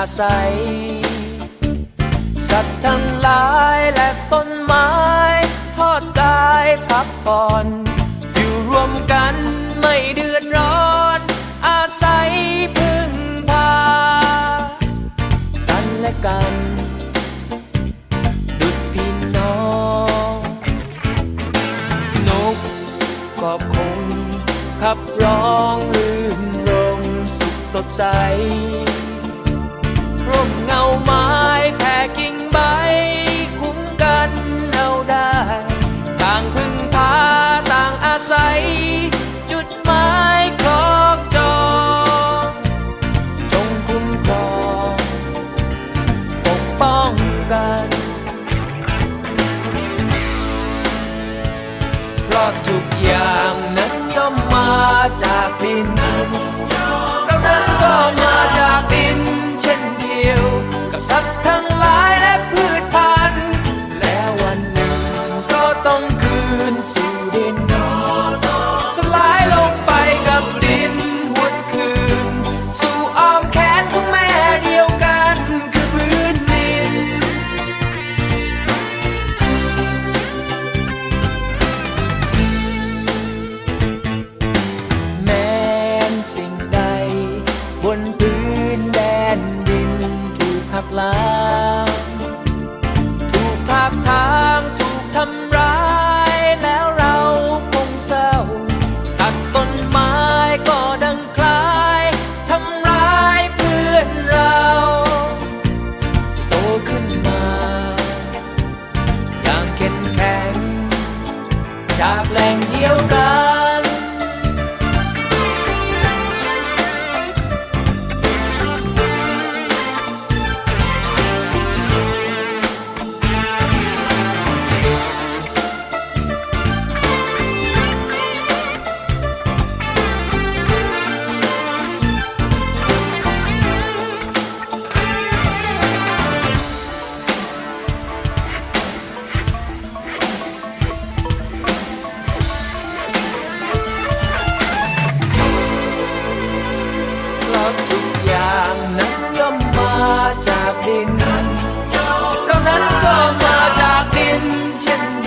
อาศัย สัตว์ทั้งหลายและต้นไม้ ทอดกายพักผ่อน อยู่รวมกันไม่เดือดร้อน อาศัยพึ่งพา กันและกันดุจพี่น้อง นกก็คงขับร้องรื่นรมสุขสดใส ร่มเงาไม้แผ่กิ่งใบ คุ้มกันเอาได้ ต่างพึ่งพาต่างอาศัย จุดหมายครอบจองจงคุ้มครองปกป้องกันเพราะทุกอย่างนั้นย่อมมาจาก ลางถูกทาบทางถูกทำร้ายแล้วเราคงเศร้าตัดต้นไม้ก็ดังคล้ายทำร้ายเพื่อนเรา โตขึ้นมาอย่างเข้มแข็งจากแหล่งเดียวกัน ดินเรานั้นก็มาจากดินเช่น